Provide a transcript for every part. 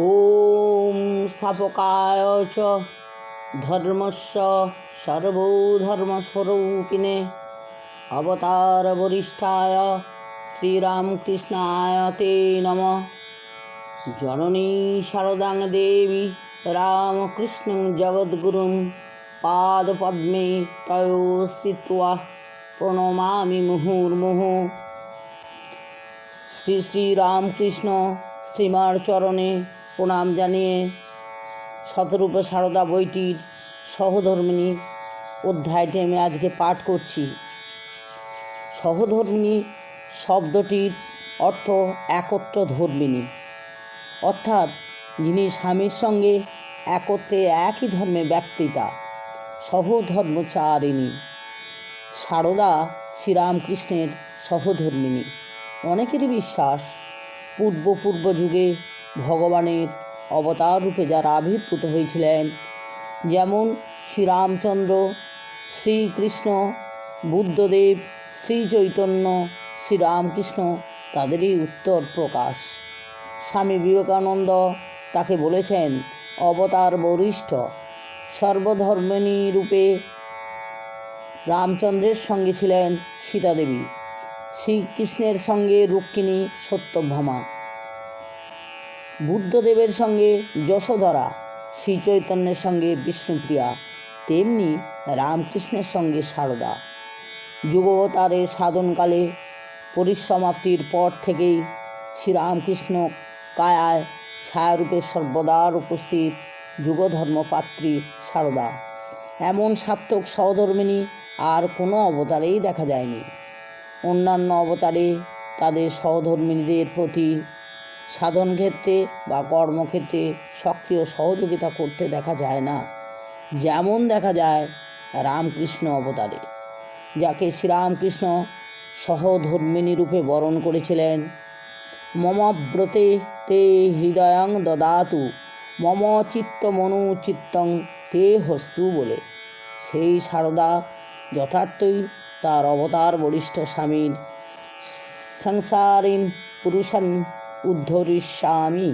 ॐ स्थापकाय च धर्मस्य सर्वधर्मस्वरूपिणे अवतारवरिष्ठाय श्रीरामकृष्णाय ते नमः जननी शारदां देवी रामकृष्णं जगद्गुरुं पादपद्मे तयो स्थित्वा প্রণমামি মুহুর্মুহু শ্রী শ্রী রামকৃষ্ণ শ্রীমার চরণে প্রণাম জানিয়ে শতরূপে সারদা বইটির সহধর্মিনী অধ্যায়টি আমি আজকে পাঠ করছি। সহধর্মিনী শব্দটির অর্থ একত্র ধর্মিনী। অর্থাৎ যিনি স্বামীর সঙ্গে একত্রে একই ধর্মে ব্যাপৃতা, সহধর্মচারিণী। সারদা শ্রীরামকৃষ্ণের সহধর্মিনী। অনেকেরই বিশ্বাস পূর্ব পূর্ব যুগে ভগবানের অবতার রূপে যারা আবির্ভূত হয়েছিলেন, যেমন শ্রীরামচন্দ্র, শ্রীকৃষ্ণ, বুদ্ধদেব শ্রী চৈতন্য শ্রীরামকৃষ্ণ, তাদেরই উত্তর প্রকাশ। স্বামী বিবেকানন্দ তাকে বলেছেন, অবতার বরিষ্ঠ, সর্বধর্মিণী রূপে রামচন্দ্রের সঙ্গে ছিলেন সীতাদেবী। শ্রীকৃষ্ণের সঙ্গে রুক্মিণী সত্যভামা বুদ্ধদেবের সঙ্গে যশোধরা শ্রী চৈতন্যের সঙ্গে বিষ্ণুপ্রিয়া, তেমনি রামকৃষ্ণের সঙ্গে সারদা। যুগবতারের সাধনকালে পরিসমাপ্তির পর থেকেই শ্রীরামকৃষ্ণ কায়ায় ছায়ারূপে সর্বদার উপস্থিত যুগধর্মপাত্রী সারদা। এমন সার্থক সহধর্মিনী আর কোনো অবতারেই দেখা যায়নি। অন্যান্য অবতারে তাদের সহধর্মিনীদের প্রতি সাধন ক্ষেত্রে বা কর্মক্ষেত্রে সক্রিয় সহযোগিতা করতে দেখা যায় না। যেমন দেখা যায় রামকৃষ্ণ অবতারে, যাকে শ্রীরামকৃষ্ণ সহধর্মিনী রূপে বরণ করেছিলেন। মম ব্রতে তে হৃদয়ং দদাতু, মম চিত্ত মনু চিত্তং তে হস্তু বলে। সেই সারদা যথার্থই তার অবতার বরিষ্ঠ স্বামীর সংসারীন পুরুষান উদ্ধরিষ্যামি।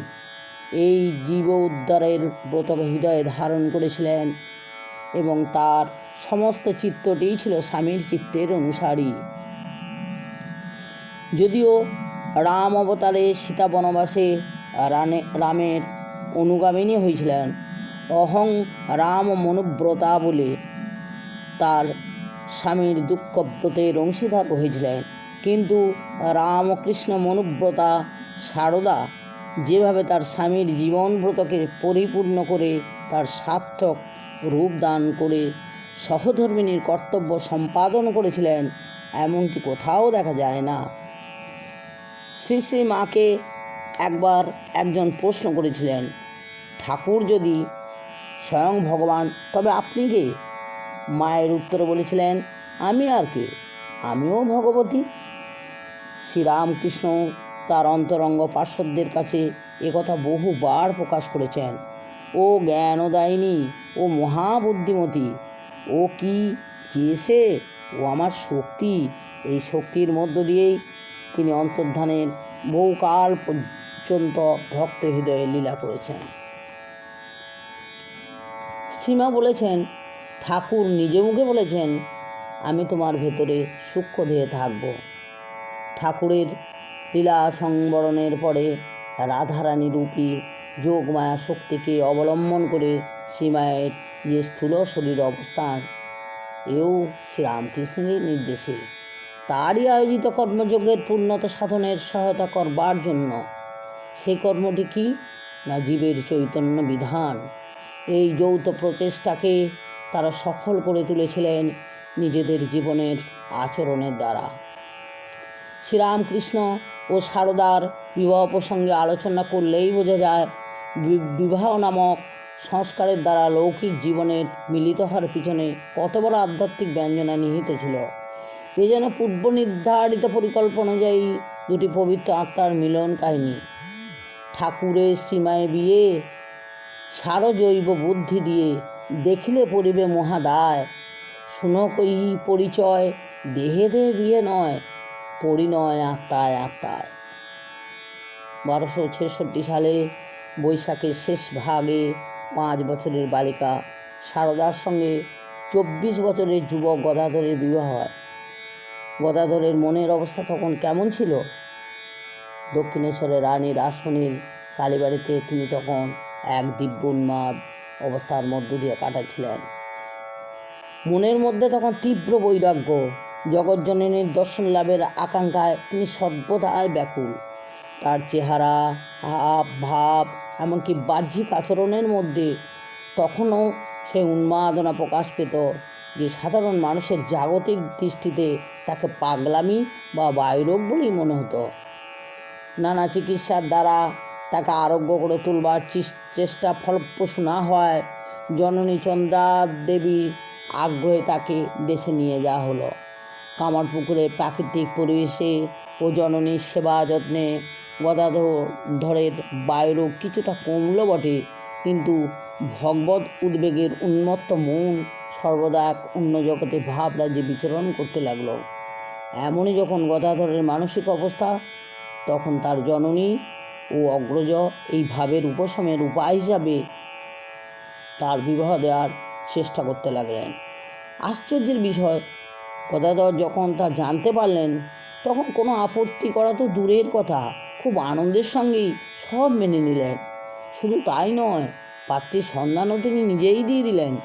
এই জীব উদ্ধারের ব্রত হৃদয়ে ধারণ করেছিলেন এবং তার সমস্ত চিত্তটিই ছিল স্বামীর চিত্তের অনুসারী। যদিও রাম অবতারে সীতা বনবাসে রানে, রামের অনুগামিনী হয়েছিলেন, অহং রাম মনুব্রতা বলে তার স্বামীর দুঃখব্রতের অংশীদার হয়েছিলেন। কিন্তু রামকৃষ্ণ মনুব্রতা সারদা যেভাবে তার স্বামীর জীবনব্রতকে পরিপূর্ণ করে তার সার্থক রূপ দান করে সহধর্মিনীর কর্তব্য সম্পাদন করেছিলেন, এমনকি কোথাও দেখা যায় না। শ্রী শ্রী মাকে একবার একজন প্রশ্ন করেছিলেন, ঠাকুর যদি স্বয়ং ভগবান, তবে আপনি কে? মায়ের উত্তরে বলেছিলেন, আমি আর কে? আমিও ভগবতী। শ্রীরামকৃষ্ণ তার অন্তরঙ্গ পার্শ্বদের কাছে একথা বহুবার প্রকাশ করেছেন। ও জ্ঞানদায়িনী, ও মহাবুদ্ধিমতী, ও কি চেয়েছে ও আমার শক্তি। এই শক্তির মধ্য দিয়েই তিনি অন্তর্ধানের বহুকাল পর্যন্ত ভক্ত হৃদয়ে লীলা করেছেন। শ্রীমা বলেছেন, ঠাকুর নিজে মুখে বলেছেন, আমি তোমার ভেতরে সূক্ষ্ম দেহে থাকব। ঠাকুরের লীলা সংবরণের পরে রাধারানী রূপী যোগমায়া শক্তিকে অবলম্বন করে শ্রীমায়ের যে স্থূল শরীর অবস্থান, এও শ্রীরামকৃষ্ণের নির্দেশে। তারই আয়োজিত কর্মযজ্ঞের পূর্ণতা সাধনের সহায়তা করবার জন্য। সেই কর্মটি কি? না জীবের চৈতন্য বিধান? এই যৌথ প্রচেষ্টাকে তারা সফল করে তুলেছিলেন নিজেদের জীবনের আচরণের দ্বারা। শ্রীরামকৃষ্ণ ও সারদার বিবাহ প্রসঙ্গে আলোচনা করলেই বোঝা যায় বিবাহ নামক সংস্কারের দ্বারা লৌকিক জীবনের মিলিত হওয়ার পিছনে কত বড় আধ্যাত্মিক ব্যঞ্জনা নিহিত ছিল। এ যেন পূর্ব নির্ধারিত পরিকল্পনা অনুযায়ী দুটি পবিত্র আত্মার মিলন কাহিনী। ঠাকুরের সীমায় বিয়ে সার জৈব বুদ্ধি দিয়ে দেখিলে পরিবে মহাদায়। শুনো কই পরিচয়, দেহে দেহে বিয়ে নয়। পরিণয় আত্মায় আত্মায় বারোশো ছেষট্টি সালে বৈশাখের শেষ ভাগে পাঁচ বছরের বালিকা সারদার সঙ্গে চব্বিশ বছরের যুবক গদাধরের বিবাহ হয়। গদাধরের মনের অবস্থা তখন কেমন ছিল? দক্ষিণেশ্বরের রানী রাসমণির কালীবাড়িতে তিনি তখন এক দিব্য উন্মাদ অবস্থার মধ্য দিয়ে কাটাচ্ছিলেন। মনের মধ্যে তখন তীব্র বৈরাগ্য জগৎজননীর দর্শন লাভের আকাঙ্ক্ষায় তিনি সর্বদাই ব্যাকুল। তার চেহারা হাব ভাব, এমনকি বাহ্যিক আচরণের মধ্যে তখনও সে উন্মাদনা প্রকাশ পেত যে সাধারণ মানুষের জাগতিক দৃষ্টিতে তাকে পাগলামি বা বায়ুরোগ বলেই মনে হতো। নানা চিকিৎসার দ্বারা তাকে আরোগ্য করে তুলবার চেষ্টা ফলপ্রসূ না হয় জননী চন্দ্রা আগ্রহে তাকে দেশে নিয়ে যাওয়া হলো। কামারপুকুরে প্রাকৃতিক পরিবেশে ও জননীর সেবা যত্নে গদাধরের বায়ুরোগ কিছুটা কমলো বটে, কিন্তু ভগবত উদ্বেগের উন্মত্ত মন সর্বদা এক অন্য জগতে ভাব রাজ্যে বিচরণ করতে লাগল। এমনই যখন গদাধরের মানসিক অবস্থা, তখন তার জননী ও অগ্রজ এই ভাবের উপশমের উপায় হিসাবে তার বিবাহ দেওয়ার চেষ্টা করতে লাগলেন। আশ্চর্যের বিষয় গদাধর যখন তা জানতে পারলেন, তখন কোনো আপত্তি করা তো দূরের কথা। খুব আনন্দের সঙ্গেই সব মেনে নিলেন। শুধু তাই নয়, পাত্রীর সন্ধানও তিনি নিজেই দিয়ে দিলেন।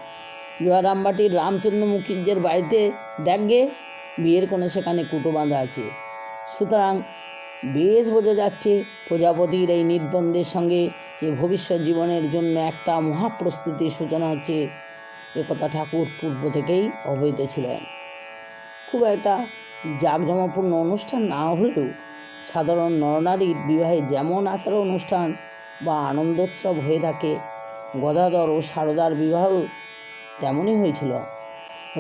জোয়ারামবাটির রামচন্দ্র মুখির্জের বাড়িতে দেখগে বিয়ের কোনো সেখানে কুটো বাঁধা আছে। সুতরাং বেশ বোঝা যাচ্ছে প্রজাপতির এই নির্বন্ধের সঙ্গে যে ভবিষ্যৎ জীবনের জন্য একটা মহাপ্রস্তুতির সূচনা হচ্ছে। একথা ঠাকুর পূর্ব থেকেই অবহিত ছিলেন। খুব একটা জাঁকজমাপূর্ণ অনুষ্ঠান না হলেও সাধারণ নরনারীর বিবাহে যেমন আচার অনুষ্ঠান বা আনন্দোৎসব হয়ে থাকে, গদাধর ও সারদার বিবাহ তেমনই হয়েছিল।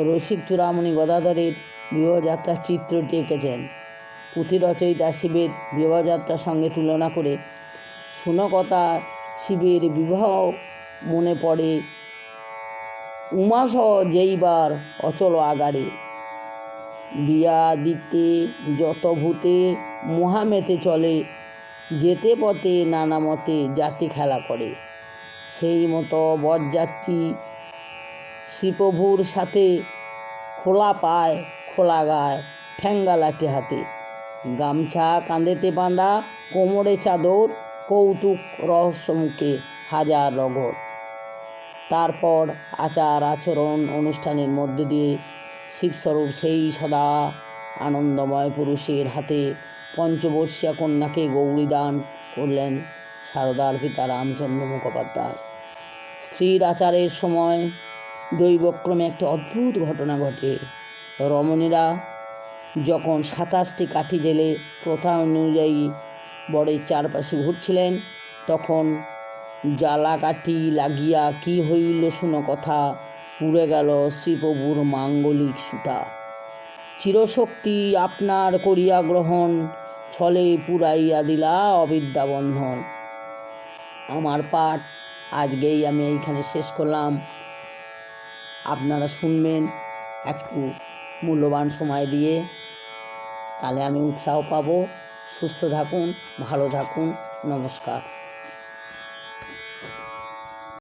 রসিক চূড়ামণি গদাধরের বিবাহযাত্রার চিত্রটি এঁকেছেন। পুঁথি রচয়িতা শিবের বিবাহযাত্রার সঙ্গে তুলনা করে শুনকতা শিবের বিবাহ মনে পড়ে, উমাসহ যেইবার অচল আগারে। বিয়া দিতে যত ভূতে মহামেতে চলে, যেতে পথে নানা মতে জাতি খেলা করে। সেই মতো বরযাত্রী শ্রীপ্রভুর সাথে খোলা পায়, খোলা গায়, ঠ্যাঙ্গা লাঠি হাতে। গামছা কাঁধেতে বাঁধা, কোমরে চাদর, কৌতুক রহস্যমুখে হাজার রগর তারপর আচার আচরণ অনুষ্ঠানের মধ্য দিয়ে শিবস্বরূপ সেই সদা আনন্দময় পুরুষের হাতে পঞ্চবর্ষীয়া কন্যাকে গৌরীদান করলেন সারদার পিতা রামচন্দ্র মুখোপাধ্যায়। স্ত্রীর আচারের সময় দৈবক্রমে একটা অদ্ভুত ঘটনা ঘটে। রমণীরা যখন সাতাশটি কাঠি জেলে প্রথা অনুযায়ী বরের চারপাশে ঘুরছিলেন, তখন জ্বালা কাঠি লাগিয়া কি হইল শুনো কথা পুড়ে গেল শ্রীপ্রভুর মাঙ্গলিক সুতা। চিরশক্তি আপনার করিয়া গ্রহণ, ছলে পুরাইয়া দিলা অবিদ্যা বন্ধন। আমার পাঠ আজকেই আমি এইখানে শেষ করলাম। আপনারা শুনবেন একটু মূল্যবান সময় দিয়ে। তাহলে আমি উৎসাহ পাবো। সুস্থ থাকুন, ভালো থাকুন। নমস্কার।